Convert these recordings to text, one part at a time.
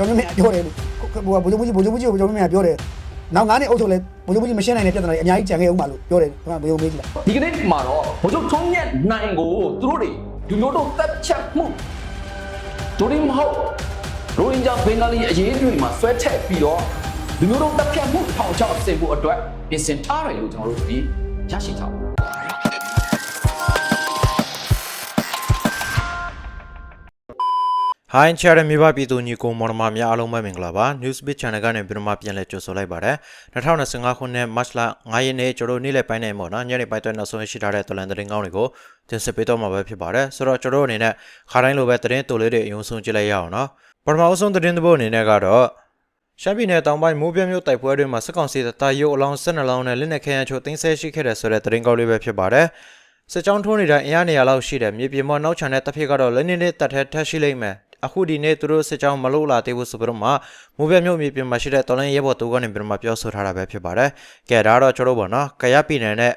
ကျွန်တော်မြင်ပြောတယ်လို့ဟိုကဘုရားကြီးဘုရားကြီးကိုကျွန်တော်မြင်ပြောတယ်နောက်9နှစ်အုပ်ချုပ်လဲဘုရားကြီးမရှင်းနိုင်တဲ့ပြဿနာတွေအများကြီးကြံခဲ့အောင်ပါလို့ပြောတယ်ကျွန်တော်ဘုရားမေးကြည့်လားဒီကနေ့မှာတော့ဘုချုပ်ထုံးမြတ်နိုင်ကိုသူတို့တွေဒီမျိုးတို့တက်ချက်မှုတို့ရင်မဟုတ်ရိုဟင်ဂျာဘင်္ဂလီအရေးတွေမှာဆွဲထက်ပြီးတော့ဒီမျိုးတို့တက်ဖြတ်မှုထောင်ချောက်ဆင်ဖို့အတွက်ပြင်ဆင်ထားတယ်လို့ကျွန်တော်တို့ဒီရရှိထားပါ ဟိုင်းချာရမြေပါပြည်သူညီကိုမော်ရမများအားလုံးပဲမင်္ဂလာပါ Newsbeat Channel ကနေပြန်မှပြန်လည်ကြိုဆိုလိုက်ပါတယ်2025ခုနှစ် March လ9ရက်နေ့ကျွန်တော်တို့နေ့လည်ပိုင်းနေပေါ့နော်ညနေပိုင်းတော့နောက်ဆုံးရှိထားတဲ့တလန်သတင်းကောင်းတွေကိုတင်ဆက်ပေးတော့မှာပဲဖြစ်ပါတယ်ဆိုတော့ကျွန်တော်တို့အနေနဲ့ခါတိုင်းလိုပဲသတင်းတိုလေးတွေအယုံဆုံးကြည့်လိုက်ရအောင်နော်ပထမအဆုံးသတင်းတစ်ပုဒ်အနေနဲ့ကတော့ရှမ်းပြည်နယ်တောင်ပိုင်းမိုးပြမြို့တိုက်ပွဲတွေမှာစစ်ကောင်စီတပ်သားရုပ်အလောင်း12လောင်းနဲ့လက်နက်ခဲယမ်းချို့တင်ဆက်ရှိခဲ့တဲ့ဆိုတဲ့သတင်းကောင်းလေးပဲဖြစ်ပါတယ်စစ်ကြောင်းထိုးနေတဲ့အင်အားနေရာလောက်ရှိတယ်မြေပြင်ပေါ်နောက်ချန်တဲ့တပ်ဖြစ်ကတော့လက်နက်နဲ့တပ်ထဲထက်ရှိလိမ့်မယ် အခုဒီနေ့သူတို့စစ်ကြောင်းမလို့လာသေးဘူးဆိုပြီးတော့မှမိုးပြမြို့မြေပြင်မှာရှိတဲ့တော်လိုင်းရဲဘော်တူကနေပြီးတော့မှပြောဆိုထားတာပဲဖြစ်ပါတယ်ကဲဒါကတော့ကျွန်တော်တို့ပေါ့နော်ကရပြည်နယ်နဲ့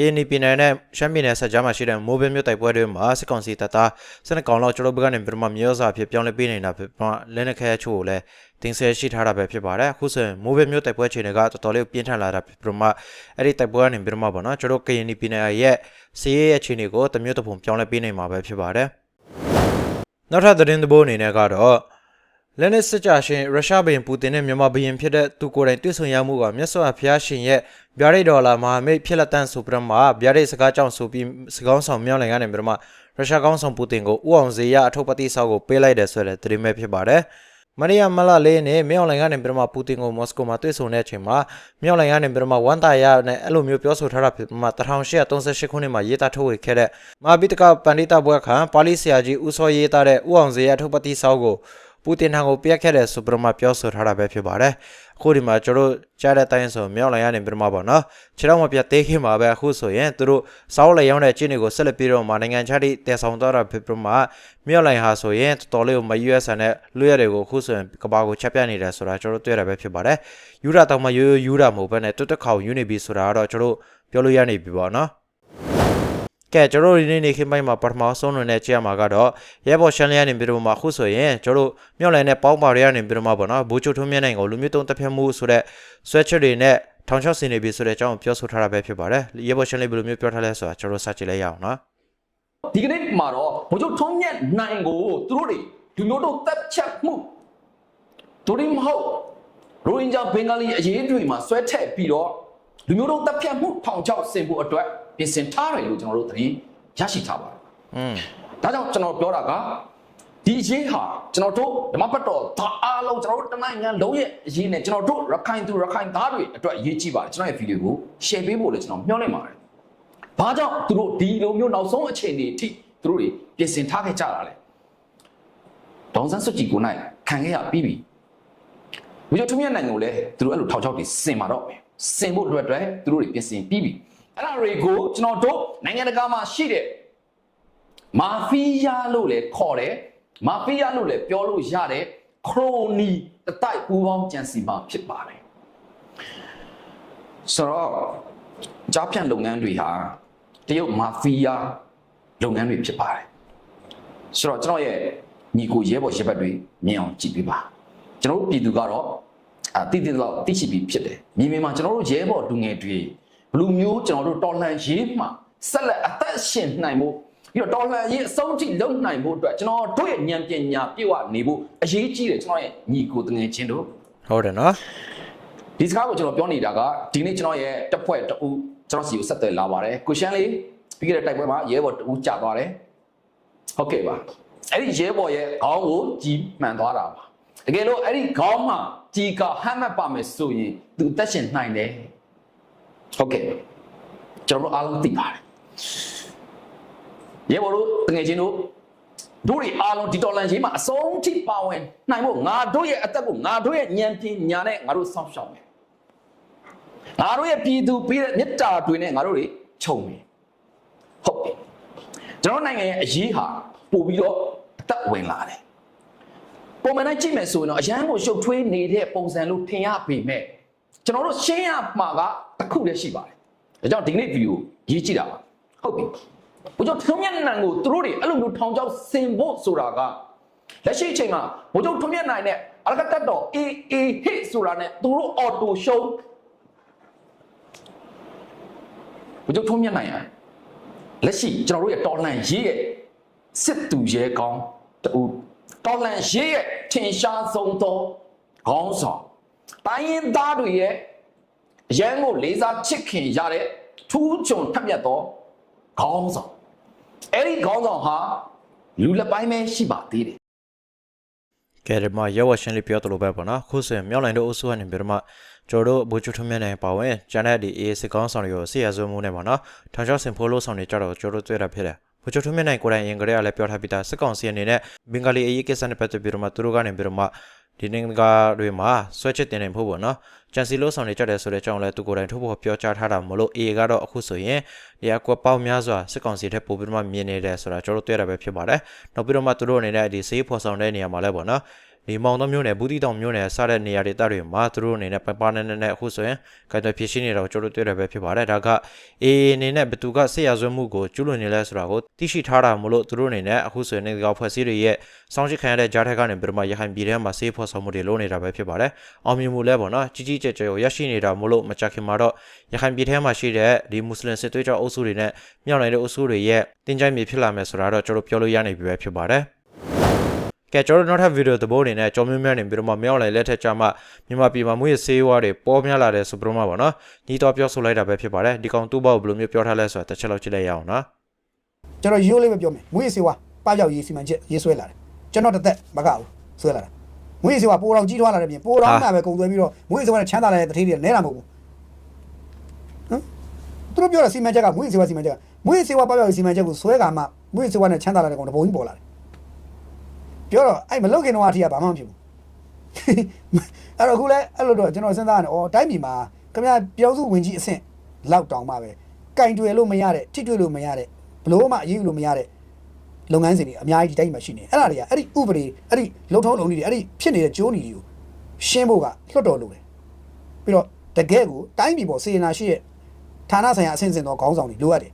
KNY ပြည်နယ်နဲ့ရှမ်းပြည်နယ်ဆက်ကြားမှာရှိတဲ့မိုးပြမြို့တိုက်ပွဲတွေမှာစစ်ကောင်စီတပ်သားစနစ်ကောင်လောက်ကျွန်တော်တို့ဘက်ကနေပြီးတော့မှမြေစာဖြစ်ပြောင်းလဲပေးနေတာဖြစ်ပြီးတော့လက်နက်ခဲချို့ကိုလည်းတင်ဆက်ရှိထားတာပဲဖြစ်ပါတယ်အခုဆိုရင်မိုးပြမြို့တိုက်ပွဲချိန်တွေကတော်တော်လေးပြင်းထန်လာတာဖြစ်ပြီးတော့မှအဲ့ဒီတိုက်ပွဲကနေပြီးတော့မှပေါ့နော်ကျွန်တော်တို့ KNY ပြည်နယ်ရဲ့စီးရဲရဲ့ချိန်တွေကိုတမျိုးတစ်ပုံပြောင်းလဲပေးနေမှာပဲဖြစ်ပါတယ် နောက်ထပ်သတင်းသဘောအနေနဲ့ကတော့လက်နက်စစ်ကြရှင်ရုရှားဘုရင်ပူတင်နဲ့မြန်မာဘုရင်ဖြစ်တဲ့သူကိုယ်တိုင်တွေ့ဆုံရမှုကမြတ်စွာဘုရားရှင်ရဲ့ဗျာဒိတ်ဒေါ်လာမဟာမိတ်ဖြစ်လက်တန့်ဆိုပြီးတော့မှဗျာဒိတ်စကားကြောင့်ဆိုပြီးစကောင်းဆောင်မြောင်းလိုက်ကနေပြီးတော့မှရုရှားကောင်းဆောင်ပူတင်ကိုဥအောင်စေရအထုပ်ပတိဆောက်ကိုပေးလိုက်တယ်ဆိုတဲ့သတင်းပဲဖြစ်ပါတယ် မရိယမလလေးနဲ့မြောင်းလိုင်ကနေပြီးတော့မှပူတင်ကိုမော်စကိုမှာတွေ့ဆုံတဲ့အချိန်မှာမြောင်းလိုင်ကနေပြီးတော့မှဝန်တာရနဲ့အဲ့လိုမျိုးပြောဆိုထားတာဖြစ်မှ1838ခုနှစ်မှာရေးသားထုတ်ဝေခဲ့တဲ့မဟာပိတကပန္ဒိတဘွဲခံပါဠိဆရာကြီးဦးစောရေးသားတဲ့ဥအောင်စေရအထုပ်ပတိဆောက်ကို ပူတင်ထံကိုပြက်ခဲ့တဲ့ဆိုပြီးတော့မှပြောဆိုထားတာပဲဖြစ်ပါတယ်အခုဒီမှာကျွန်တော်တို့ကြားတဲ့အတိုင်းဆိုမြောက်လိုင်ရနေပြီးတော့မှပေါ့နော်ခြေတော့မပြတ်သေးခင်မှာပဲအခုဆိုရင်သူတို့စောင်းလေရောက်တဲ့ကျင်းတွေကိုဆက်လက်ပြီးတော့မှနိုင်ငံခြားတိတည်ဆောင်တော့တာဖြစ်ပြီးတော့မှမြောက်လိုင်ဟာဆိုရင်တော်တော်လေးကိုမ US နဲ့လွှရတွေကိုအခုဆိုရင်ကဘာကိုချက်ပြနေတယ်ဆိုတာကျွန်တော်တို့တွေ့ရတာပဲဖြစ်ပါတယ်ယူရာတောင်မှရိုးရိုးယူရာမဟုတ်ဘဲနဲ့တွတ်တက်ခေါင်ယူနေပြီဆိုတာကတော့ကျွန်တော်တို့ပြောလို့ရနေပြီပေါ့နော် ကဲကျွန်တော်တို့ဒီနေ့နေခင်းပိုင်းမှာပထမဆုံးလွန်တဲ့ကြည့်ရမှာကတော့ရဲဘော်ရှမ်းလျားနေပြီးတော့မှအခုဆိုရင်ကျွန်တော်တို့မြောက်လိုင်းနဲ့ပေါင်းပါရရနေပြီးတော့မှပေါ့နော်ဘူချိုထုံးမြင့်နိုင်ကိုလူမျိုးတုံးတက်ဖြတ်မှုဆိုတဲ့ဆွဲချက်တွေနဲ့ထောင်ချောက်စင်နေပြီဆိုတဲ့အကြောင်းကိုပြောဆိုထားတာပဲဖြစ်ပါတယ်ရဲဘော်ရှမ်းလေးဘယ်လိုမျိုးပြောထားလဲဆိုတာကျွန်တော်တို့စကြည့်လိုက်ရအောင်နော်ဒီကနေ့မှာတော့ဘုချုပ်ထုံးမြတ်နိုင်ကိုသူတို့တွေဒီမျိုးတို့တက်ချက်မှုတို့ရင်မဟုတ်ရိုဟင်ဂျာဘင်္ဂလီအရေးတွေမှာဆွဲထက်ပြီးတော့ဒီမျိုးတို့တက်ဖြတ်မှုထောင်ချောက်ဆင်ဖို့အတွက် ပြင်ဆင်ထားတယ်လို့ကျွန်တော်တို့သတင်းရရှိထားပါတယ်อืมဒါကြောင့်ကျွန်တော်ပြောတာကဒီအရေးဟာကျွန်တော်တို့ဓမ္မပတ်တော်ဒါအားလုံးကျွန်တော်တို့တနိုင်ငံလုံးရဲ့အရေးနဲ့ကျွန်တော်တို့ရခိုင်သူရခိုင်သားတွေအတွက်အရေးကြီးပါတယ်ကျွန်တော်ရဲ့ဗီဒီယိုကို share ပေးဖို့လည်းကျွန်တော်မျှော်လင့်ပါတယ်။ဘာကြောင့်သူတို့ဒီလိုမျိုးနောက်ဆုံးအခြေအနေအထိသူတို့တွေပြင်ဆင်ထားခဲ့ကြတာလဲ။ဒေါန်ဆန်းစွကြည်ကိုနိုင်ခံခဲ့ရပြီးပြီ။ဝီဒီယိုထုံးရနိုင်ငံကိုလည်းသူတို့အဲ့လိုထောက်ချောက်တွေစင်မာတော့မယ်။စင်ဖို့လွယ်လွယ်သူတို့တွေပြင်ဆင်ပြီးပြီ။ အဲ့ဒါတွေကိုကျွန်တော်တို့နိုင်ငံတကာမှာရှိတဲ့မာဖီးယားလို့လည်းခေါ်တယ်မာဖီးယားလို့လည်းပြောလို့ရတယ်ခရိုနီတတိုက်ပူပေါင်းကြံစီမှာဖြစ်ပါတယ်ဆိုတော့ကြားဖြန့်လုပ်ငန်းတွေဟာတရုတ်မာဖီးယားလုပ်ငန်းတွေဖြစ်ပါတယ်ဆိုတော့ကျွန်တော်ရဲ့ညီကိုရဲဘော်ရဲဘက်တွေမြင်အောင်ကြည့်ပေးပါကျွန်တော်တို့ပြည်သူကတော့အတိတိတော့သိရှိပြီးဖြစ်တယ်မြေပြင်မှာကျွန်တော်တို့ရဲဘော်လူငယ်တွေ ဘလူမျိုးကျွန်တော်တို့တော်လှန်ရေးမှာဆက်လက်အသက်ရှင်နိုင်ဖို့ပြီးတော့တော်လှန်ရေးအဆုံးထိလုပ်နိုင်ဖို့အတွက်ကျွန်တော်တို့ရဲ့ဉာဏ်ပညာပြည့်ဝနေဖို့အရေးကြီးတယ်ကျွန်တော်ရဲ့ညီကိုတငယ်ချင်းတို့ဟုတ်တယ်နော်ဒီစကားကိုကျွန်တော်ပြောနေတာကဒီနေ့ကျွန်တော်ရဲ့တက်ဖွဲ့တူကျွန်တော်စီကိုဆက်သွယ်လာပါတယ်ကိုရှမ်းလေးပြီးခဲ့တဲ့တိုက်ပွဲမှာရဲဘော်တူကြာသွားတယ်ဟုတ်ကဲ့ပါအဲ့ဒီရဲဘော်ရဲ့ခေါင်းကိုကြီးမှန်သွားတာပါတကယ်လို့အဲ့ဒီခေါင်းမှာကြီးကဟမ်းမှတ်ပါမယ်ဆိုရင်သူတက်ရှင်နိုင်တယ် ဟုတ်ကဲ့ကျွန်တော်တို့အားလုံးသိပါတယ်ရဲဘော်တို့တကယ်ချင်းတို့တို့တွေအားလုံးဒီတော်လန်ရေးမှာအဆုံးထိပါဝင်နိုင်ဖို့ငါတို့ရဲ့အသက်ကိုငါတို့ရဲ့ဉာဏ်ပညာနဲ့ငါတို့စောင့်ရှောက်မယ်ငါတို့ရဲ့ပြည်သူပေးတဲ့မေတ္တာတွေနဲ့ငါတို့တွေခြုံမယ်ဟုတ်ပြီကျွန်တော်နိုင်ငံရဲ့အရေးဟာပို့ပြီးတော့အသက်ဝင်လာတယ်ပုံမှန်တိုင်းကြည့်မယ်ဆိုရင်တော့အရန်ကိုရှုပ်ထွေးနေတဲ့ပုံစံလို့ထင်ရပေမဲ့ ကျွန်တော်တို့ရှင်းရမှာကတစ်ခုတည်းရှိပါတယ်ဒါကြောင့်ဒီကနေ့ဗီဒီယိုရေးကြည့်တာပါဟုတ်ပြီဘုကြောင့်ထုံးမြတ်နံကိုသူတို့တွေအဲ့လိုမျိုးထောင်ချောက်စင်ဖို့ဆိုတာကလက်ရှိအချိန်မှာဘိုးချုပ်ထွန်းမြတ်နိုင်နဲ့အလကတက်တော် AA hit ဆိုတာနဲ့သူတို့ auto show ဘိုးချုပ်ထွန်းမြတ်နိုင်ရလက်ရှိကျွန်တော်တို့ရဲ့တော်လန်ရေးရဲ့စစ်သူရဲကောင်းတူတော်လန်ရေးရဲ့ထင်ရှားဆုံးသောခေါင်းဆောင် တိုင်းရင်းသားတွေရဲ့အရန်ကိုလေးစားချစ်ခင်ရတဲ့ထူးချွန်ထက်မြက်သောခေါင်းဆောင်အဲ့ဒီခေါင်းဆောင်ဟာလူလက်ပိုင်းပဲရှိပါသေးတယ်ကဲဒီမှာရဝရှင်းလေးပြောသလိုပဲပေါ့နော်ခုဆိုရင်မြောက်လိုင်းတို့အုပ်စုကနေပြီးတော့မှကျွန်တော်တို့ဘူချူထွန်းမြတ်နိုင်ပါဝင်ကျန်တဲ့ဒီ AA စစ်ကောင်းဆောင်တွေကိုဆီရဇုံမှုနဲ့ပေါ့နော်ထောင်ချောက်စင်ဖိုးလို့ဆောင်နေကြတော့ကျွန်တော်တို့တွေ့တာဖြစ်တယ်ဘူချူထွန်းမြတ်နိုင်ကိုယ်တိုင်ရင်ကြရလည်းပြောထားပြီးသားစစ်ကောင်စီအနေနဲ့ဘင်္ဂလီအရေးကိစ္စနဲ့ပတ်သက်ပြီးတော့မှသူတို့ကနေပြီးတော့မှ ဒီနိုင်ငံကတွေမှာဆွဲချစ်တင်နေဖို့ပေါ့နော်ဂျန်စီလို့ဆောင်နေကြတယ်ဆိုတဲ့အကြောင်းလည်းသူကိုယ်တိုင်ထုတ်ဖို့ပြောကြားထားတာမလို့ AA ကတော့အခုဆိုရင်ဒီအကွက်ပေါက်များစွာစစ်ကောင်စီထက်ပိုပြီးတော့မှမြင်နေတယ်ဆိုတာကျွန်တော်တို့တွေ့ရတာပဲဖြစ်ပါတယ်နောက်ပြီးတော့မှသူတို့အနေနဲ့ဒီစေးဖော်ဆောင်တဲ့နေရာမှာလည်းပေါ့နော် ဒီမောင်တော်မျိုးနယ်ဘူးတီတောင်မျိုးနယ်စတဲ့နေရာဒေသတွေမှာသူတို့အနေနဲ့ပပနဲ့နဲ့အခုဆိုရင်ကိုက်တော်ဖြစ်ရှိနေတာကိုကျွန်တော်တို့တွေ့ရပဲဖြစ်ပါတယ်ဒါကအေးအနေနဲ့ဘသူကဆေးရဆွဲမှုကိုကျူးလွန်နေလဲဆိုတာကိုသိရှိထားတာမလို့သူတို့အနေနဲ့အခုဆိုရင်နေကောက်ဖွဲ့စည်းတွေရဲ့စောင့်ကြည့်ခံရတဲ့ကြားထက်ကနေပြမရဟန်ပြည်ထဲမှာဆေးဖော်ဆောင်မှုတွေလုပ်နေတာပဲဖြစ်ပါတယ်အောင်မြင်မှုလဲပေါ့နော်ကြီးကြီးကျယ်ကျယ်ကိုရရှိနေတာမလို့မကြခင်မှာတော့ရဟန်ပြည်ထဲမှာရှိတဲ့ဒီမွတ်စလင်စစ်သွေးကြောအုပ်စုတွေနဲ့မြောက်နိုင်တဲ့အုပ်စုတွေရဲ့တင်ကြိုင်မြေဖြစ်လာမယ်ဆိုတာတော့ကျွန်တော်ပြောလို့ရနေပြီပဲဖြစ်ပါတယ် ကဲကျွန်တော်တို့နောက်ထပ်ဗီဒီယိုသဘောအနေနဲ့ကြော်မြင့်မြတ်နေပြီးတော့မှမြောက်လိုက်လက်ထက်ကြမှာမြန်မာပြည်မှာမွေးဆေးဝါးတွေပေါ်များလာတဲ့ဆိုပြီးတော့မှပေါ့နော်ညီတော်ပြောဆိုလိုက်တာပဲဖြစ်ပါတယ်ဒီကောင်သူ့ဘောက်ဘယ်လိုမျိုးပြောထားလဲဆိုတာတစ်ချက်လောက်ကြည့်လိုက်ရအောင်နော်ကျွန်တော်ရိုးလေးပဲပြောမယ်မွေးစေဝါပပျောက်ရေးစီမံချက်ရေးဆွဲလာတယ်ကျွန်တော်တစ်သက်မကဘူးဆွဲလာတာမွေးစေဝါပိုးတော်ကြီးထွားလာတဲ့ပြင်ပိုးတော်မှပဲကုံသွဲပြီးတော့မွေးစေဝါနဲ့ချမ်းသာလာတဲ့တတိတွေနဲတာမဟုတ်ဘူးဟမ်သူတို့ပြောတဲ့စီမံချက်ကမွေးစေဝါစီမံချက်ကမွေးစေဝါပပျောက်ရေးစီမံချက်ကိုဆွဲကမှမွေးစေဝါနဲ့ချမ်းသာလာတဲ့ကောင်တပုံကြီးပေါ်လာတယ် ပြောတော့အဲ့မလုတ်ခင်တော့အထီးကဘာမှမဖြစ်ဘူးအဲ့တော့အခုလဲအဲ့လိုတော့ကျွန်တော်စဉ်းစားရတယ်ဩတိုင်းပြည်မှာခင်ဗျာပြောင်းစုဝင်ကြီးအဆင့်လောက်တောင်မှပဲကင်တွယ်လို့မရတဲ့ထိတွေ့လို့မရတဲ့ဘလို့မှအရေးယူလို့မရတဲ့လုပ်ငန်းစဉ်တွေအများကြီးဒီတိုင်းမှာရှိနေအဲ့ဒါတွေကအဲ့ဒီဥပဒေအဲ့ဒီလုံထုံးလုံနည်းတွေအဲ့ဒီဖြစ်နေတဲ့ကြိုးနီတွေကိုရှင်းဖို့ကလွတ်တော်လို့တယ်ပြီးတော့တကယ်ကိုတိုင်းပြည်ပေါ်စေနာရှိရဲ့ဌာနဆိုင်ရာအဆင့်ဆင့်သောခေါင်းဆောင်တွေလိုအပ်တယ်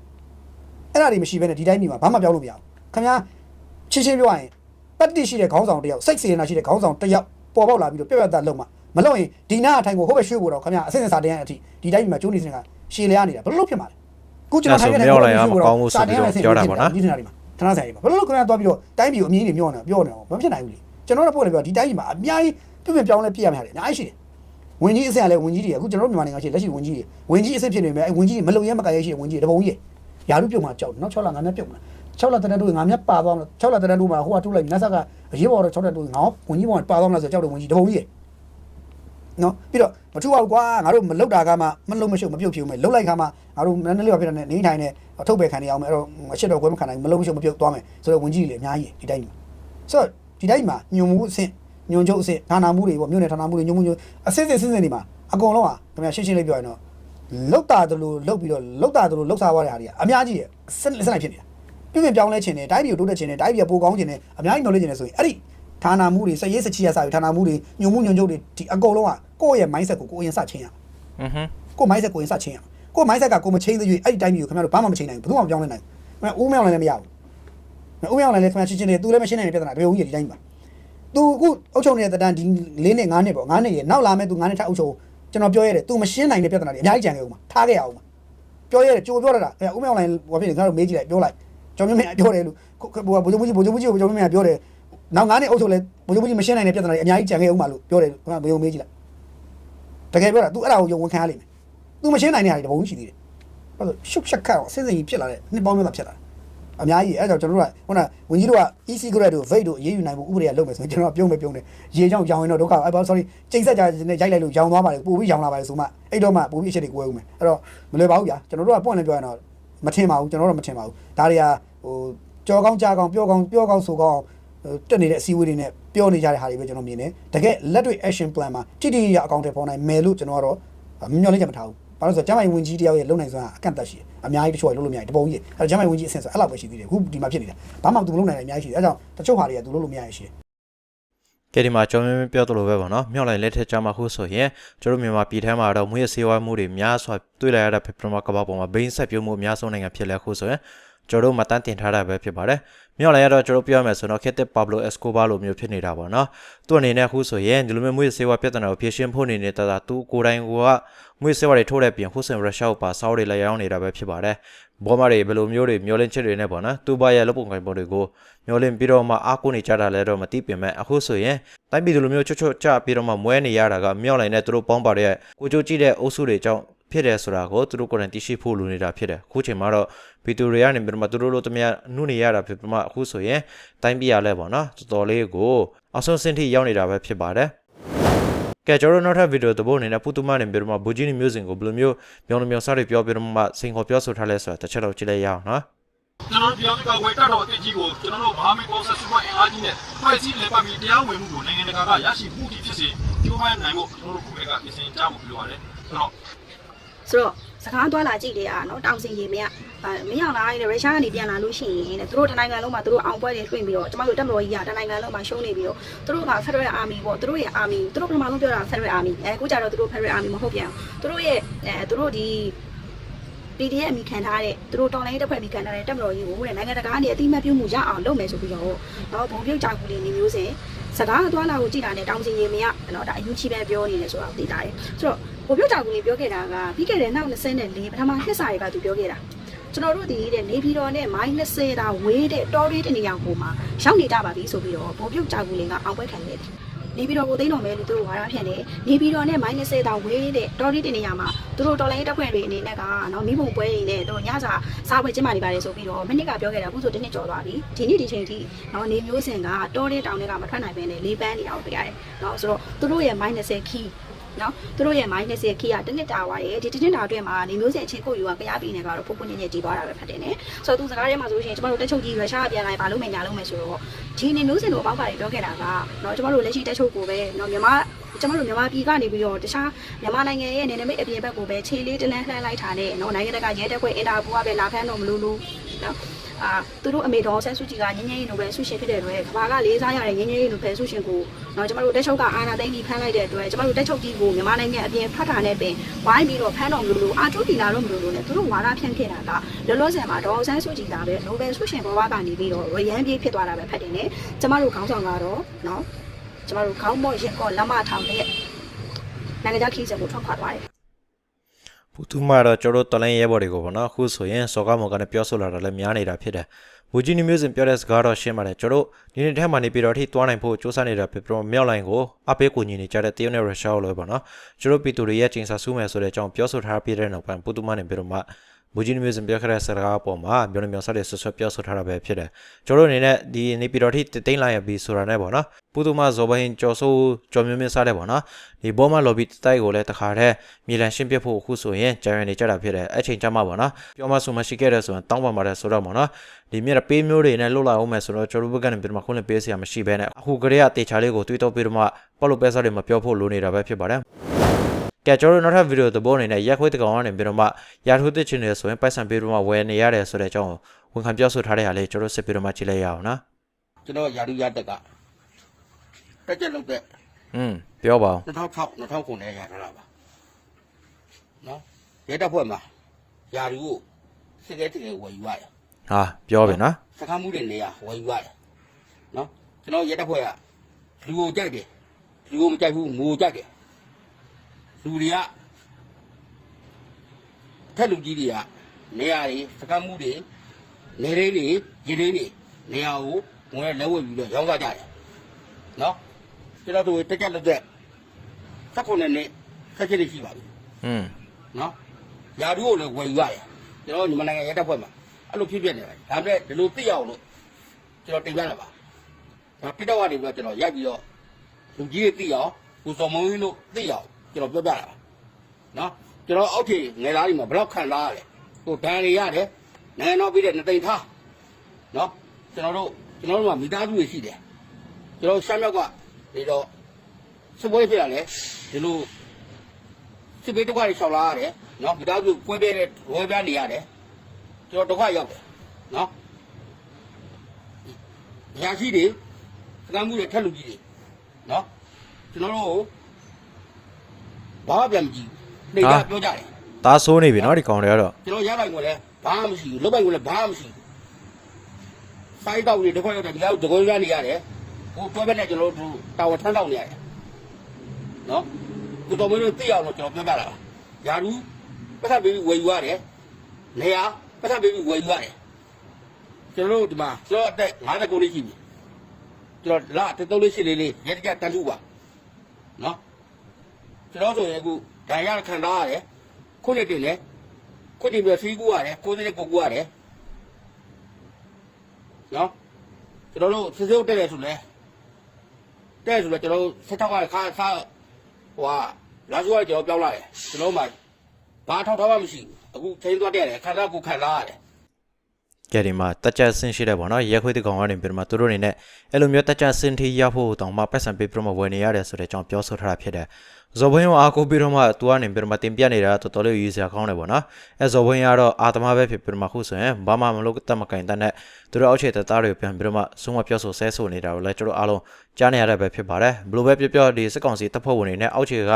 အဲ့ဒါတွေမရှိဘဲနဲ့ဒီတိုင်းပြည်မှာဘာမှပြောင်းလို့မရဘူးခင်ဗျာချင်းချင်းပြောရရင် တတ္တိရှိတဲ့ခေါင်းဆောင်တစ်ယောက်စိတ်စေနာရှိတဲ့ခေါင်းဆောင်တစ်ယောက်ပေါ်ပေါက်လာပြီးတော့ပြတ်ပြတ်သားလုံးမှာမလို့ရင်ဒီနာအထိုင်ကိုဟိုဘက်ရွှေ့ဖို့တော့ခင်ဗျာအဆင့်ဆင့်စာတင်ရတဲ့အထိဒီတိုင်းပြည်မှာကျိုးနေစင်ကရှည်လျားနေတာဘယ်လိုလုပ်ဖြစ်မှာလဲခုကျွန်တော်ထိုင်ခဲ့တဲ့ဒီဌာနဆိုင်ရာတွေမှာဘယ်လိုလုပ်ခင်ဗျာသွားပြီးတော့တိုင်းပြည်ကိုအမြင်တွေမျောနေတာပြောနေတာမဖြစ်နိုင်ဘူးလေကျွန်တော်တို့ပို့နေပြောဒီတိုင်းပြည်မှာအများကြီးပြည့်ပြည့်ပြောင်းလဲပြည့်ရမှာလေအများကြီးရှိတယ်ဝင်ကြီးအဆင့်ကလည်းဝင်ကြီးတွေအခုကျွန်တော်တို့မြန်မာနိုင်ငံရှိလက်ရှိဝင်ကြီးတွေဝင်ကြီးအဆင့်ဖြစ်နေမယ်အဲဝင်ကြီးမလုံရဲမကရဲရှိတဲ့ဝင်ကြီးတပုံကြီးရာလူပြုတ်မှာကြောက်နော်6လငါးမြတ်ပြုတ်မှာ 6လတန်းတူငါးမြတ်ပါသွား6လတန်းတူမှာဟိုကတူးလိုက်နတ်ဆကအရေးပေါ်တော့6လတူငါဝင်ကြီးပေါ်ပါသွားမလားဆိုကြောက်တဲ့ဝင်ကြီးတပုံကြီးနော်ပြီးတော့မထူပါဘူးကွာငါတို့မလုတ်တာကမှမလုံမရှုပ်မပြုတ်ဖြူမယ်လုတ်လိုက်ခါမှငါတို့နည်းနည်းလေးပါဖြစ်တဲ့နေထိုင်နေအထုတ်ပဲခံနေအောင်မယ်အဲ့တော့အချက်တော့ခွဲမခံနိုင်မလုံမရှုပ်မပြုတ်သွားမယ်ဆိုတော့ဝင်ကြီးတွေလည်းအများကြီးဒီတိုင်းမှာဆိုတော့ဒီတိုင်းမှာညုံမှုအဆင့်ညုံချုပ်အဆင့်ဌာနမှုတွေပေါ့မြို့နယ်ဌာနမှုတွေညုံမှုညုံအဆင့်ဆင့်ဆင့်ဆင့်တွေမှာအကုန်လုံးอ่ะခင်ဗျာရှင်းရှင်းလေးပြောရင်တော့လုတ်တာတလို့လုတ်ပြီးတော့လုတ်တာတလို့လုတ်စားသွားတဲ့ဟာတွေကအများကြီးရစက်စက်လိုက်ဖြစ်နေတာ ပြုပြင်ပြောင်းလဲခြင်းနဲ့တိုင်းပြည်ကိုတိုးတက်ခြင်းနဲ့တိုင်းပြည်ကိုပိုကောင်းခြင်းနဲ့အများကြီးမျှော်လင့်ခြင်းနဲ့ဆိုရင်အဲ့ဒီဌာနမှုတွေစရေးစချီရစာဌာနမှုတွေညုံမှုညုံချုပ်တွေဒီအကုန်လုံးကကိုယ့်ရဲ့ mindset ကိုကိုယ်အရင်စချင်းရအောင်ဟွန်းဟွန်းကိုယ့် mindset ကိုယ်အရင်စချင်းရအောင်ကိုယ့် mindset ကကိုယ်မချင်းသေး၍အဲ့ဒီတိုင်းပြည်ကိုခင်ဗျားတို့ဘာမှမချင်းနိုင်ဘူးဘယ်သူမှမပြောင်းလဲနိုင်ဘူးခင်ဗျားဦးမြောင်လည်းမရဘူးဦးမြောင်လည်းခင်ဗျားချင်းချင်းနေသူလည်းမရှင်းနိုင်ပြဿနာဘယ်ဦးရဒီတိုင်းပါသူအခုအုပ်ချုပ်နေတဲ့တန်ဒီ၄နှစ်၅နှစ်ပေါ့၅နှစ်ရနောက်လာမဲ့သူ၅နှစ်ထပ်အုပ်ချုပ်ကျွန်တော်ပြောရတယ်သူမရှင်းနိုင်တဲ့ပြဿနာတွေအများကြီးကြံခဲ့ဦးမှာထားခဲ့ရအောင်မှာပြောရတယ်ကြိုပြောရတာအဲဦးမြောင်လည်းဟိုဖြစ်နေကျွန်တော်တို့မေးကြည့်လိုက်ပြောလိုက် ကျွန်တော်မြင်ပြောတယ်လို့ဟိုဗိုလ်ချုပ်ကြီးဗိုလ်ချုပ်ကြီးကိုကျွန်တော်မြင်ပြောတယ်နောက်၅နှစ်အုပ်ချုပ်လဲဗိုလ်ချုပ်ကြီးမရှင်းနိုင်တဲ့ပြဿနာတွေအများကြီးကြံခဲ့ဦးမှာလို့ပြောတယ်ခင်ဗျာဗိုလ်ချုပ်မေးကြည့်လိုက်တကယ်ပြောတာ तू အဲ့ဒါကိုယုံဝန်ခံရလိမ့်မယ် तू မရှင်းနိုင်တဲ့ဟာတွေတပုံရှိသေးတယ်အဲ့ဒါရှုပ်ရှက်ခတ်အောင်စဉ်းစဉ်ကြီးဖြစ်လာတဲ့နှစ်ပေါင်းများစွာဖြစ်လာတယ်အများကြီးအဲ့ဒါကြောင့်ကျွန်တော်တို့ကခုနဝင်ကြီးတို့က e-cigarette တို့ vape တို့အရေးယူနိုင်မှုဥပဒေကလုပ်မယ်ဆိုရင်ကျွန်တော်ကပြုံးမယ်ပြုံးတယ်ရေချောင်းရောင်ရင်တော့ဒုက္ခအဲ့ဘာ sorry ချိန်ဆက်ကြနဲ့ရိုက်လိုက်လို့ရောင်သွားပါလေပို့ပြီးရောင်လာပါလေဆိုမှအဲ့တော့မှပို့ပြီးအချက်တွေကိုယ်ဦးမယ်အဲ့တော့မလွယ်ပါဘူးဗျာကျွန်တော်တို့ကပွင့်လည်းပြောရင်တော့ မထင်ပါဘူးကျွန်တော်တို့မထင်ပါဘူးဒါတွေကဟိုကြောကောင်းကြားကောင်းပြောကောင်းပြောကောင်းဆိုကောင်းတက်နေတဲ့အစည်းအဝေးတွေနဲ့ပြောနေကြတဲ့ဟာတွေပဲကျွန်တော်မြင်တယ်တကယ်လက်တွေ့ action plan မှာတိတိကျကျအကောင့်တွေပေါ်နိုင်မယ်လို့ကျွန်တော်ကတော့မျှော်လင့်ချက်မထားဘူးဘာလို့ဆိုတော့ကျမိုင်ဝင်ကြီးတယောက်ရဲ့လုံနိုင်စွမ်းအကန့်အသတ်ရှိတယ်အများကြီးတချို့ကလုံးလို့မရဘူးတပုံကြီးအဲ့တော့ကျမိုင်ဝင်ကြီးအဆင့်ဆိုအဲ့လောက်ပဲရှိသေးတယ်အခုဒီမှာဖြစ်နေတာဘာမှသူမလုံနိုင်တဲ့အများကြီးရှိတယ်အဲ့ကြောင့်တချို့ဟာတွေကသူလုံလို့မရရရှိတယ် ကဲဒီမှာကျွန်တော်မြင်ပြောသလိုပဲပေါ့နော်မြောက်လိုက်လက်ထက်ကြမှာခုဆိုရင်ကျွန်တော်မြန်မာပြည်ထဲမှာတော့မွေးဆေးဝါးမှုတွေများစွာတွေ့လာရတဲ့ပြမကဘာပေါ်မှာဘိန်းဆက်ပြုံးမှုအများဆုံးနိုင်ငံဖြစ်လဲခုဆိုရင်ကျွန်တော်တို့မှတန်းတင်ထားတာပဲဖြစ်ပါတယ်မြောက်လိုက်ရတော့ကျွန်တော်ပြောရမယ်ဆိုတော့ခေတ်သစ်ပါဘလိုအက်စကိုဘာလိုမျိုးဖြစ်နေတာပေါ့နော်သူ့အနေနဲ့အခုဆိုရင်ဒီလိုမျိုးမွေးစေဝါပြဿနာကိုဖြေရှင်းဖို့နေနေတာဒါသူကိုယ်တိုင်က မွေးစေဝါတွေထိုးတဲ့ပြင်ခုစင်ရုရှားကိုပါစောက်တွေလည်းရောင်းနေတာပဲဖြစ်ပါတယ်ဘောမတွေဘယ်လိုမျိုးတွေမျောလင့်ချက်တွေနဲ့ပေါ့နော်သူ့ဘာရဲ့လုပ်ပုံကိုင်ပုံတွေကိုမျောလင့်ပြီးတော့မှအားကိုးနေကြတာလည်းတော့မသိပင်မဲ့အခုဆိုရင်တိုင်းပြည်ဒီလိုမျိုးချွတ်ချွတ်ကြပြီးတော့မှမွဲနေရတာကမြောက်လိုက်နဲ့သူတို့ပေါင်းပါတဲ့ကိုကြိုးကြည့်တဲ့အုပ်စုတွေကြောင့်ဖြစ်တယ်ဆိုတာကိုသူတို့ကိုယ်တိုင်သိရှိဖို့လိုနေတာဖြစ်တယ်အခုချိန်မှာတော့ဗီတိုတွေကနေပြီးတော့မှသူတို့လိုတမယနှုတ်နေရတာဖြစ်ပြီးမှအခုဆိုရင်တိုင်းပြည်ရလဲပေါ့နော်တော်တော်လေးကိုအဆုံးစင်းထိရောက်နေတာပဲဖြစ်ပါတယ် ကဲကျွန်တော်နောက်ထပ်ဗီဒီယိုသဘောအနေနဲ့ပူတူမနေပြီးတော့မှဘူဂျီနီမျိုးစင်ကိုဘယ်လိုမျိုးပြောင်းလို့မျိုးစားတွေပြောပြီးတော့မှစင်ခေါ်ပြောဆိုထားလဲဆိုတာတစ်ချက်တော့ကြည့်လိုက်ရအောင်နော်ကျွန်တော်တို့ပြည်အောင်ကဝယ်တက်တော်အသစ်ကြီးကိုကျွန်တော်တို့ဘာမီကောဆက်စုပ်အင်အားကြီးနဲ့ဖွဲ့စည်းလည်ပတ်ပြီးတရားဝင်မှုကိုနိုင်ငံတကာကရရှိမှုတည်ဖြစ်စေကျိုးပန်းနိုင်ဖို့ကျွန်တော်တို့ခုပဲကပြင်ဆင်ကြဖို့လိုပါတယ်ဆိုတော့ဆိုတော့ စကားသွားလာကြည့်တယ်อ่ะเนาะတောင်စင်ရေမင်းကမင်းအောင်လာတဲ့ရုရှားကနေပြန်လာလို့ရှိရင်တဲ့သူတို့တနိုင်ငံလုံးမှာသူတို့အောင်ပွဲတွေတွင်ပြီးတော့ကျမတို့တက်မတော်ကြီးကတနိုင်ငံလုံးမှာရှုံးနေပြီးတော့သူတို့က Federal Army ပေါ့သူတို့ရဲ့ Army သူတို့ပထမဆုံးပြောတာ Federal Army အဲကိုကြတော့သူတို့ Federal Army မဟုတ်ပြန်သူတို့ရဲ့အဲသူတို့ဒီ PDF အမိခံထားတဲ့သူတို့တော်လိုင်းတစ်ဖွဲ့မိခံထားတဲ့တက်မတော်ကြီးကိုတဲ့နိုင်ငံတကာကနေအတိအမှတ်ပြုမှုရအောင်လုပ်မယ်ဆိုပြီးတော့တော့ဘုံပြုတ်ကြောက်ကူလေးနေမျိုးစင် စကားအသွားလာကိုကြည့်တာနဲ့တောင်စင်ရေမင်းကတော့ဒါအယူချီပဲပြောနေတယ်ဆိုတာသိတာတယ်ဆိုတော့ဘုံပြုတ်ကြောက်ကူလေးပြောခဲ့တာကပြီးခဲ့တဲ့နောက်24ပထမနှစ်စာတွေကသူပြောခဲ့တာကျွန်တော်တို့ဒီတဲ့နေပြည်တော်နဲ့မိုင်း20တာဝေးတဲ့တော်ရီးတနေရာကိုမှရောက်နေကြပါပြီဆိုပြီးတော့ဘုံပြုတ်ကြောက်ကူလေးကအောင်ပွဲခံနေတယ် နေပြည်တော်ကိုသိမ်းတော်မယ်လို့သူတို့ဝါရဖြန့်တယ်နေပြည်တော်နဲ့မိုင်း20တာဝေးတဲ့တော်ရီးတနေရာမှာသူတို့တော်လိုင်းတပ်ဖွဲ့တွေအနေနဲ့ကနော်မိဘပွဲတွေနဲ့သူတို့ညစာစားပွဲကျင်းပနေပါတယ်ဆိုပြီးတော့မနစ်ကပြောခဲ့တာအခုဆိုတစ်နှစ်ကျော်သွားပြီဒီနေ့ဒီချိန်ထိနော်နေမျိုးစင်ကတော်တဲ့တောင်တွေကမထွက်နိုင်ဘဲနဲ့လေးပန်းနေအောင်ပြရတယ်နော်ဆိုတော့သူတို့ရဲ့မိုင်း20ခီး နော်သူတို့ရဲ့ minus ရဲ့ key ကတစ်နှစ်တာသွားတယ်ဒီတစ်နှစ်တာအတွင်းမှာနေမျိုးစင်အချင်းကိုယူကကြားပြီးနေကတော့ပုံပုံညင်ညင်တည်သွားတာပဲဖတ်တယ်နဲ့ဆိုတော့သူစကားထဲမှာဆိုလို့ရှိရင်ကျမတို့တက်ချုပ်ကြီးရုရှားပြန်လာရင်ဘာလို့မညာလို့မယ်ဆိုတော့ဒီနေမျိုးစင်တို့အပေါက်ပါတယ်ပြောခဲ့တာကနော်ကျမတို့လက်ရှိတက်ချုပ်ကိုပဲနော်မြန်မာကျမတို့မြန်မာပြည်ကနေပြီးတော့တခြားမြန်မာနိုင်ငံရဲ့နေနမိတ်အပြင်ဘက်ကိုပဲခြေလေးတလန်းလှမ်းလိုက်တာနဲ့နော်နိုင်ငံတကာရဲတပ်ဖွဲ့အင်တာဘူကပဲလာဖမ်းတော့မလို့လို့ နော်အာသူတို့အမေတော်ဆန်းစုကြည်ကငင်းငင်းနိုဘယ်ဆုရှင်ဖြစ်တဲ့အတွက်ကဘာကလေးစားရတဲ့ငင်းငင်းနိုဘယ်ဆုရှင်ကိုနော်ကျမတို့တက်ချုပ်ကအာနာသိမ့်ပြီးဖမ်းလိုက်တဲ့အတွက်ကျမတို့တက်ချုပ်ကြီးကိုမြန်မာနိုင်ငံအပြင်ဖတ်တာနဲ့ပင်ဝိုင်းပြီးတော့ဖမ်းတော်မလို့လို့အာကျိုးတီလာတော့မလို့လို့နဲ့သူတို့ဝါဒဖြန့်ခဲ့တာကလောလောဆယ်မှာဒေါအောင်ဆန်းစုကြည်ကပဲနိုဘယ်ဆုရှင်ဘဝကနေပြီးတော့ရရန်ပြေးဖြစ်သွားတာပဲဖတ်တယ်နဲ့ကျမတို့ခေါင်းဆောင်ကတော့နော်ကျမတို့ခေါင်းမော့ရက်ကောလက်မထောင်တဲ့နိုင်ငံခြားခီးစံကိုထွက်ခွာသွားတယ် ပူတူမာတော့ကျွန်တော်တို့တလိုင်းရဲဘော်တွေကိုပေါ့နော်အခုဆိုရင်စော်ကားမော်ကနဲ့ပြောဆိုလာတာလည်းများနေတာဖြစ်တယ်ဘူဂျီနီမျိုးစင်ပြောတဲ့စကားတော့ရှင်းပါတယ်ကျွန်တော်ဒီနေ့ထဲမှာနေပြီးတော့ထိသွားနိုင်ဖို့စူးစမ်းနေတာဖြစ်ပြီးတော့မြောက်လိုင်းကိုအပေးကူညီနေကြတဲ့တရုတ်နဲ့ရုရှားလို့ပေါ့နော်ကျွန်တော်ပီတူတွေရဲ့ချိန်ဆဆူးမယ်ဆိုတဲ့အကြောင်းပြောဆိုထားပြီးတဲ့နောက်ပိုင်းပူတူမာနေပြီးတော့မှ ဘူဂျီနီမျိုးစင်ပြောခဲ့တဲ့စကားအပေါ်မှာမျိုးနေမျိုးစားတွေဆွဆွပြောဆိုထားတာပဲဖြစ်တယ်ကျွန်တော်တို့အနေနဲ့ဒီနေပြီးတော့ထိတိမ့်လာရပြီဆိုတာနဲ့ပေါ့နော်ပူတူမာဇော်ဘဟင်ကျော်ဆိုးကျော်မျိုးမျိုးစားတဲ့ပေါ့နော်ဒီဘောမလော်ဘီတိုက်ကိုလည်းတခါတည်းမြေလန်ရှင်းပြဖို့အခုဆိုရင်ဂျန်ရန်နေကြတာဖြစ်တယ်အဲ့ချိန်ကျမှပေါ့နော်ပြောမှဆိုမှရှိခဲ့တယ်ဆိုရင်တောင်းပန်ပါတယ်ဆိုတော့ပေါ့နော်ဒီမြေပေးမျိုးတွေနဲ့လှုပ်လာအောင်မယ်ဆိုတော့ကျွန်တော်တို့ဘက်ကနေပြီးတော့မှခုနပေးစရာမရှိဘဲနဲ့အခုကလေးကတေချာလေးကိုတွေးတော့ပြီးတော့မှပေါ့လို့ပဲစားတွေမပြောဖို့လိုနေတာပဲဖြစ်ပါတယ် ကဲကျွန်တော်တို့နောက်ထပ်ဗီဒီယိုသဘောအနေနဲ့ရက်ခွေးတကောင်ကနေပြီးတော့မှရာထိုးသစ်ချင်တယ်ဆိုရင်ပိုက်ဆံပေးပြီးတော့မှဝယ်နေရတယ်ဆိုတဲ့အကြောင်းကိုဝန်ခံပြောဆိုထားတဲ့ဟာလေးကျွန်တော်တို့စစ်ပြီးတော့မှကြည့်လိုက်ရအောင်နော်ကျွန်တော်ယာရုရတက်ကတက်ကြက်လုပ်တဲ့อืมပြောပါဦး2006 2009နဲ့ရထားတာပါနော်ရဲတပ်ဖွဲ့မှာယာရုကိုစစ်ကဲတကယ်ဝယ်ယူရတယ်ဟာပြောပြီနော်စကားမှုတွေနေရဝယ်ယူရတယ်နော်ကျွန်တော်ရဲတပ်ဖွဲ့ကလူကိုကြိုက်တယ်လူကိုမကြိုက်ဘူးငိုကြိုက်တယ် လူတွေကထက်လူကြီးတွေကနေရာတွေစကားမှုတွေနေလေးတွေရေလေးတွေနေရာကိုဝင်လက်ဝဲပြီးတော့ရောင်းစားကြတယ်နော်ကျွန်တော်တို့တက်ကြက်လုပ်တဲ့စက်ခုနဲ့နဲ့ဆက်ချက်တွေရှိပါပြီอืมနော်ယာတို့ကိုလည်းဝယ်ယူရတယ်ကျွန်တော်ညီမနိုင်ငံရဲတပ်ဖွဲ့မှာအဲ့လိုဖြစ်ပြနေတယ်ဒါပေမဲ့ဒီလိုသိရအောင်လို့ကျွန်တော်တင်ပြတာပါဒါတိတော့ကနေပြီးတော့ကျွန်တော်ရိုက်ပြီးတော့လူကြီးတွေသိအောင်ကိုစော်မုံကြီးတို့သိအောင် ကျွန်တော်ပြောပြတာပါနော်ကျွန်တော်အောက်ထည်ငယ်သားတွေမှာဘယ်တော့ခံစားရလဲဟိုဒဏ်တွေရတယ်နိုင်ငံတော်ပြီးတဲ့နှစ်သိမ့်ထားနော်ကျွန်တော်တို့ကျွန်တော်တို့မှာမိသားစုတွေရှိတယ်ကျွန်တော်ရှမ်းမြောက်ကဒီတော့စပွဲဖြစ်ရလဲဒီလိုစစ်ဘေးဒုက္ခတွေရှောင်လာရတယ်နော်မိသားစုကွဲပြဲတဲ့ဝဲပြားနေရတယ်ကျွန်တော်ဒုက္ခရောက်တယ်နော်ညာရှိတွေစကမ်းမှုတွေထက်လူကြီးတွေနော်ကျွန်တော်တို့ ဘာမှပြန်မကြည့်ဘူးနေကြပြောကြတယ်သားဆိုးနေပြီနော်ဒီကောင်တွေကတော့ကျွန်တော်ရပိုင်ကိုလည်းဘာမှမရှိဘူးလုပ်ပိုင်ကိုလည်းဘာမှမရှိဘူးစိုင်းတောက်တွေတစ်ခွက်ရောက်တယ်ဒီလောက်တကွန်းရနေရတယ်ဟိုတွဲဘက်နဲ့ကျွန်တော်တို့တာဝန်ထမ်းတောက်နေရတယ်နော်ကိုတော်မင်းတို့သိအောင်လို့ကျွန်တော်ပြောပြတာပါယာရူပတ်သက်ပြီးဝယ်ယူရတယ်နေရာပတ်သက်ပြီးဝယ်ယူရတယ်ကျွန်တော်တို့ဒီမှာကျွန်တော်အသက်50ကိုလေးရှိပြီကျွန်တော်လာတက်တုံးလေးရှိလေးလေးရက်တကတန်ထုပါနော် ကျွန်တော်ဆိုရင်အခုဒဏ်ရခံထားရတယ်ခုနှစ်တင်လေခုနှစ်ပြီးစီးကူရတယ်ကိုယ်စတဲ့ကိုကူရတယ်နော်ကျွန်တော်တို့စစ်စစ်တက်တယ်ဆိုလဲတဲ့ဆိုလဲကျွန်တော်တို့ဆက်ထောက်ကခါစားဟိုဟာလာကြွားကျွန်တော်ပြောင်းလာတယ်ကျွန်တော်မှဘာထောက်ထားမှမရှိဘူးအခုချိန်သွားတဲ့ရတယ်ခါစားကိုခံထားရတယ်ကဲဒီမှာတက်ကြဆင်းရှိတဲ့ပေါ့နော်ရက်ခွေးတကောင်ကနေပြီးတော့မှသူတို့အနေနဲ့အဲ့လိုမျိုးတက်ကြဆင်းထိရဖို့တောင်မှပတ်စံပေးပြီးတော့မှဝယ်နေရတယ်ဆိုတဲ့အကြောင်းပြောဆိုထားတာဖြစ်တယ် ဇော်ဘင်းရောအားကိုပြီးတော့မှသူကနေပြီးတော့မှတင်ပြနေတာတော်တော်လေးရေးစရာကောင်းတယ်ပေါ့နော်အဲဇော်ဘင်းကတော့အာသမားပဲဖြစ်ပြီးတော့မှခုဆိုရင်ဘာမှမလုပ်တတ်မကင်တဲ့နဲ့သူတို့အောက်ခြေတပ်သားတွေပြန်ပြီးတော့မှဆုံးမပြောဆိုဆဲဆိုနေတာကိုလည်းကျွန်တော်အားလုံးကြားနေရတဲ့ပဲဖြစ်ပါတယ်ဘလို့ပဲပြောပြောဒီစစ်ကောင်စီတပ်ဖွဲ့ဝင်တွေနဲ့အောက်ခြေက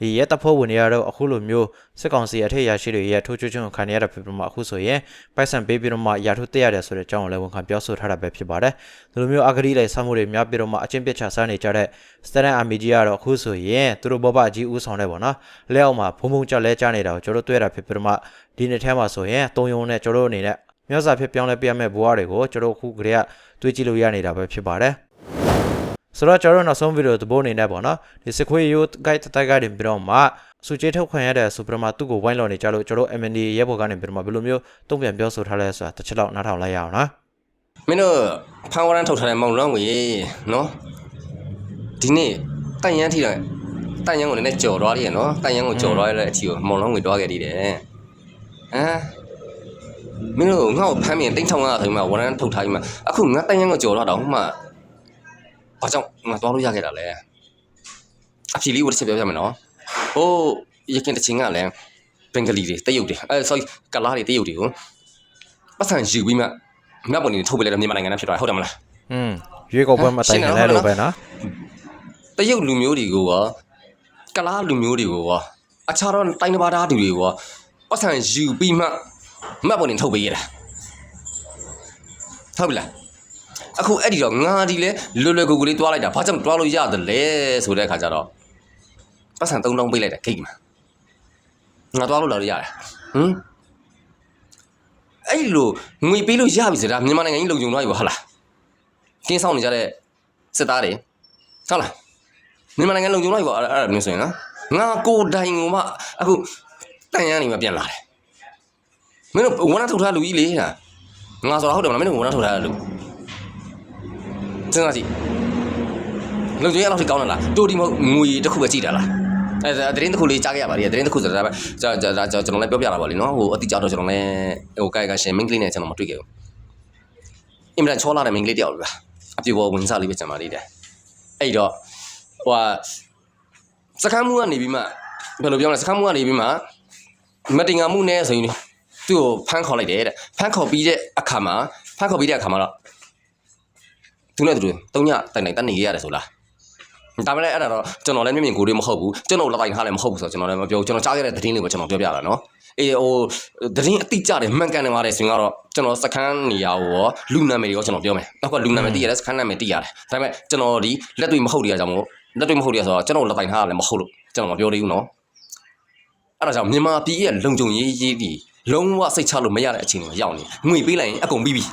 ဒီရဲတပ်ဖွဲ့ဝင်တွေကတော့အခုလိုမျိုးစစ်ကောင်စီအထက်ရရှိတွေရဲ့ထိုးချွတ်ချွတ်ခံရတဲ့ဖြစ်ပြီးတော့မှအခုဆိုရင်ပိုက်ဆံပေးပြီးတော့မှရာထုတက်ရတယ်ဆိုတဲ့အကြောင်းကိုလည်းဝန်ခံပြောဆိုထားတာပဲဖြစ်ပါတယ်ဒီလိုမျိုးအဂတိလိုက်စားမှုတွေများပြီးတော့မှအချင်းပြစ်ချစားနေကြတဲ့စတန်အာမီကြီးကတော့အခုဆိုရင်သူတို့ဘောပအကြီးဦးဆောင်တဲ့ပေါ့နော်လက်အောက်မှာဘုံဘုံကြလဲကြားနေတာကိုကျွန်တော်တို့တွေ့ရတာဖြစ်ပြီးတော့မှဒီနေ့ထဲမှာဆိုရင်တုံယုံနဲ့ကျွန်တော်တို့အနေနဲ့မြောက်စာဖြစ်ပြောင်းလဲပြရမယ့်ဘဝတွေကိုကျွန်တော်အခုကလေးကတွေးကြည့်လို့ရနေတာပဲဖြစ်ပါတယ်ဆိုတော့ကျွန်တော်တို့နောက်ဆုံးဗီဒီယိုသဘောအနေနဲ့ပေါ့နော်ဒီစခွေရိုး guide တိုက်ကနေပြီးတော့မှစုချေထုတ်ခွင့်ရတဲ့စူပရမာသူ့ကိုဝိုင်းလော်နေကြလို့ကျွန်တော် MND ရဲဘော်ကနေပြီးတော့မှဘယ်လိုမျိုးတုံ့ပြန်ပြောဆိုထားလဲဆိုတာတစ်ချက်တော့နားထောင်လိုက်ရအောင်နော်မင်းတို့ဖန်ဝရန်ထုတ်ထားတဲ့မောင်လွမ်းကိုရေနော် ဒီနေ့တန်ရန်ထိတော့တန်ရန်ကိုလည်းကြော်သွားတယ်နော်တန်ရန်ကိုကြော်သွားရတဲ့အထီကိုမောင်လွမ်းကိုတွားခဲ့သေးတယ်ဟမ်မင်းတို့ငါ့ကိုဖမ်းမြင်တိတ်ထောင်ရဆိုမှဝရန်ထုတ်ထားပြီးမှအခုငါတန်ရန်ကိုကြော်တော့တော့မှဘာကြောင့်ငါတွားလို့ရခဲ့တာလဲအဖြေလေးကိုတစ်ချက်ပြောပြမယ်နော်ဟိုးရခင်တစ်ချင်းကလည်းဘင်္ဂလီတွေတရုတ်တွေအဲ sorry ကလားတွေတရုတ်တွေကိုပတ်စံယူပြီးမှမြတ်ပေါ်နေထုတ်ပေးလိုက်တော့မြန်မာနိုင်ငံနဲ့ဖြစ်သွားတယ်ဟုတ်တယ်မလားอืมရွေးကောက်ပွဲမှာတိုင်နေလဲလို့ပဲနော် တရုတ်လူမျိုးတွေကိုရောကလားလူမျိုးတွေကိုရောအခြားတော့တိုင်းတစ်ပါးသားသူတွေကိုရောပတ်စံယူပြီးမှမှတ်ပေါ်နေထုတ်ပေးရတာဟုတ်ပြီလားအခုအဲ့ဒီတော့ငါဒီလဲလွယ်လွယ်ကူကူလေးတွားလိုက်တာဘာကြောင့်တွားလို့ရတယ်လဲဆိုတဲ့အခါကျတော့ပတ်စံသုံးတောင်းပေးလိုက်တာဂိတ်မှာငါတွားလို့လာလို့ရတယ်ဟမ်အဲ့ဒီလိုငွေပေးလို့ရပြီဆိုတာမြန်မာနိုင်ငံကြီးလုံခြုံသွားပြီပေါ့ဟုတ်လားကင်းဆောင်နေကြတဲ့စစ်သားတွေဟုတ်လား မြန်မာနိုင်ငံလုံခြုံလိုက်ပါအဲ့အဲ့ဒါမျိုးဆိုရင်နော်ငါကိုယ်တိုင်ကိုမှအခုတန်ရန်နေမှပြန်လာတယ်မင်းတို့ဝနထုတ်ထားလူကြီးလေဟာငါဆိုတော့ဟုတ်တယ်မလားမင်းတို့ဝနထုတ်ထားတဲ့လူစဉ်းစားကြည့်လုံခြုံရအောင်ထိကောင်းလားတိုဒီမဟုတ်ငွေတစ်ခုပဲကြည့်တာလားအဲဒါသတင်းတစ်ခုလေးကြားခဲ့ရပါလေသတင်းတစ်ခုဆိုတာပဲကျွန်တော်ကျွန်တော်လည်းပြောပြတာပါလေနော်ဟိုအတိအကျတော့ကျွန်တော်လည်းဟိုကာယကရှင်မင်းကလေးနဲ့ကျွန်တော်မတွေ့ခဲ့ဘူးအင်မတန်ချောလာတဲ့မင်းကလေးတယောက်လားအပြေပေါ်ဝင်စားလေးပဲကျွန်မလေးတယ်အဲ့တော့ ဟိုဟာစကမ်းမှုကနေပြီးမှဘယ်လိုပြောလဲစကမ်းမှုကနေပြီးမှမတင်ငါမှုနဲ့ဆိုရင်သူ့ကိုဖမ်းခေါ်လိုက်တယ်တဲ့ဖမ်းခေါ်ပြီးတဲ့အခါမှာဖမ်းခေါ်ပြီးတဲ့အခါမှာတော့သူနဲ့သူတုံညတိုင်တိုင်တက်နေရရတယ်ဆိုလားဒါမှလည်းအဲ့ဒါတော့ကျွန်တော်လည်းမျက်မြင်ကိုယ်တွေမဟုတ်ဘူးကျွန်တော်လက်တိုင်ထားလည်းမဟုတ်ဘူးဆိုတော့ကျွန်တော်လည်းမပြောကျွန်တော်ကြားခဲ့တဲ့သတင်းလေးကိုကျွန်တော်ပြောပြတာနော်အေးဟိုသတင်းအတိကျတယ်မှန်ကန်တယ်ပါတယ်ဆိုရင်တော့ကျွန်တော်စကမ်းနေရာကိုရောလူနာမည်တွေရောကျွန်တော်ပြောမယ်နောက်ကလူနာမည်သိရတယ်စကမ်းနာမည်သိရတယ်ဒါပေမဲ့ကျွန်တော်ဒီလက်တွေ့မဟုတ်တရားကြောင့်မို့ လက်တွေ့မဟုတ်ရဆိုတော့ကျွန်တော်လက်ပိုင်ထားရလည်းမဟုတ်လို့ကျွန်တော်မပြောသေးဘူးနော်အဲ့ဒါကြောင့်မြန်မာပြည်ရဲ့လုံခြုံရေးရေးဒီလုံးဝစိတ်ချလို့မရတဲ့အခြေအနေမှာရောက်နေငွေပေးလိုက်ရင်အကုန်ပြီးပြီ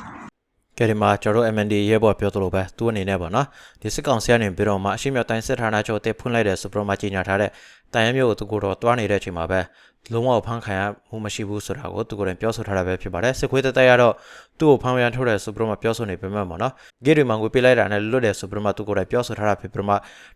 ကဲဒီမှာကျွန်တော်တို့ MND ရဲဘော်ပြောသလိုပဲသူ့အနေနဲ့ပေါ့နော်ဒီစစ်ကောင်စီကနေပြီးတော့မှအရှိမြောက်တိုင်းစစ်ဌာနချုပ်အသစ်ဖွင့်လိုက်တဲ့ဆိုပြီးတော့မှကြီးညာထားတဲ့တိုင်ရမျိုးကိုသူကိုတော့တွားနေတဲ့အချိန်မှာပဲ လုံးဝဖမ်းခံရမှုမရှိဘူးဆိုတာကိုသူကိုယ်တိုင်ပြောဆိုထားတာပဲဖြစ်ပါတယ်စစ်ခွေးတသက်ရတော့သူ့ကိုဖမ်းရန်ထုတ်တယ်ဆိုပြီးတော့မှပြောဆိုနေပေမဲ့ပေါ့နော်ဂေးတွေမှာငွေပေးလိုက်တာနဲ့လွတ်တယ်ဆိုပြီးတော့မှသူကိုယ်တိုင်ပြောဆိုထားတာဖြစ်ပြီးတော့မှ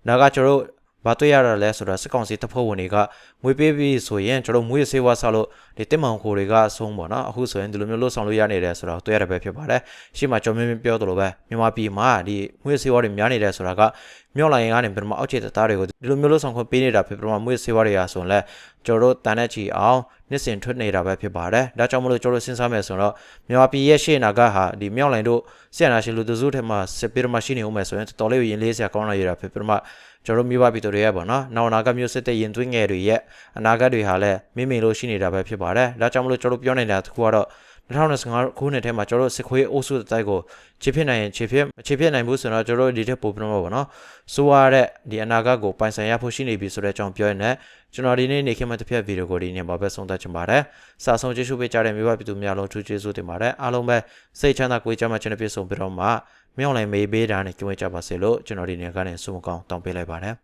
နာကကျွန်တော်တို့ ဘာတွေ့ရတာလဲဆိုတော့စစ်ကောင်စီတပ်ဖွဲ့ဝင်တွေကငွေပေးပြီးဆိုရင်ကျွန်တော်တို့မွေးဆေးဝါးဆောက်လို့ဒီတစ်မောင်ကိုတွေကဆုံးပေါ့နော်အခုဆိုရင်ဒီလိုမျိုးလှုပ်ဆောင်လို့ရနေတယ်ဆိုတော့တွေ့ရတာပဲဖြစ်ပါတယ်ရှေ့မှာကျွန်တော်မြင်ပြောသလိုပဲမြန်မာပြည်မှာဒီမွေးဆေးဝါးတွေများနေတယ်ဆိုတာကမြောက်လိုင်းကနေပြန်မအောက်ခြေတပ်သားတွေကိုဒီလိုမျိုးလှုပ်ဆောင်ခွင့်ပေးနေတာဖြစ်ပြီးတော့မွေးဆေးဝါးတွေရာဆိုရင်လည်းကျွန်တော်တို့တန်တဲ့ချီအောင်နှစ်စဉ်ထွက်နေတာပဲဖြစ်ပါတယ်ဒါကြောင့်မလို့ကျွန်တော်တို့စဉ်းစားမယ်ဆိုတော့မြန်မာပြည်ရဲ့ရှေ့နာကဟာဒီမြောက်လိုင်းတို့ဆီယနာရှင်လူသူစုထဲမှာစစ်ပြီးတော့မှရှိနေဦးမယ်ဆိုရင်တော်လေးကိုရင်လေးစရာကောင်းလာရတာဖြစ်ပြီးတော့မှ ကျွန်တော်တို့မြို့ပါပြည်သူတွေရဲ့ပေါ့နော်နောက်အနာဂတ်မျိုးစစ်တဲ့ရင်သွင်းငယ်တွေရဲ့အနာဂတ်တွေဟာလည်းမိမိလို့ရှိနေတာပဲဖြစ်ပါတယ်ဒါကြောင့်မလို့ကျွန်တော်တို့ပြောနေတာတစ်ခုကတော့2025ခုနှစ်ထဲမှာကျွန်တော်တို့စစ်ခွေးအုပ်စုတစ်တိုက်ကိုခြေဖြစ်နိုင်ရင်ခြေဖြစ်မခြေဖြစ်နိုင်ဘူးဆိုတော့ကျွန်တော်တို့ဒီထက်ပိုပြီးတော့ပေါ့နော်ဆိုရတဲ့ဒီအနာဂတ်ကိုပိုင်ဆိုင်ရဖို့ရှိနေပြီဆိုတဲ့အကြောင်းပြောရတဲ့ကျွန်တော်ဒီနေ့နေခင်မတစ်ဖြတ်ဗီဒီယိုကိုဒီနေ့မှာပဲဆုံးသက်ချင်ပါတယ်စာဆုံးကျေးဇူးပေးကြတဲ့မိဘပြည်သူများလုံးထူးကျေးဇူးတင်ပါတယ်အားလုံးပဲစိတ်ချမ်းသာကိုယ်ကျမ်းမာခြင်းနဲ့ပြည့်စုံပြီးတော့မှ မြောက်လိုက်မေးပေးတာနဲ့ကြွေးကြပါစေလို့ကျွန်တော်ဒီနေ့ကနေဆုမကောင်းတောင်းပေးလိုက်ပါတယ်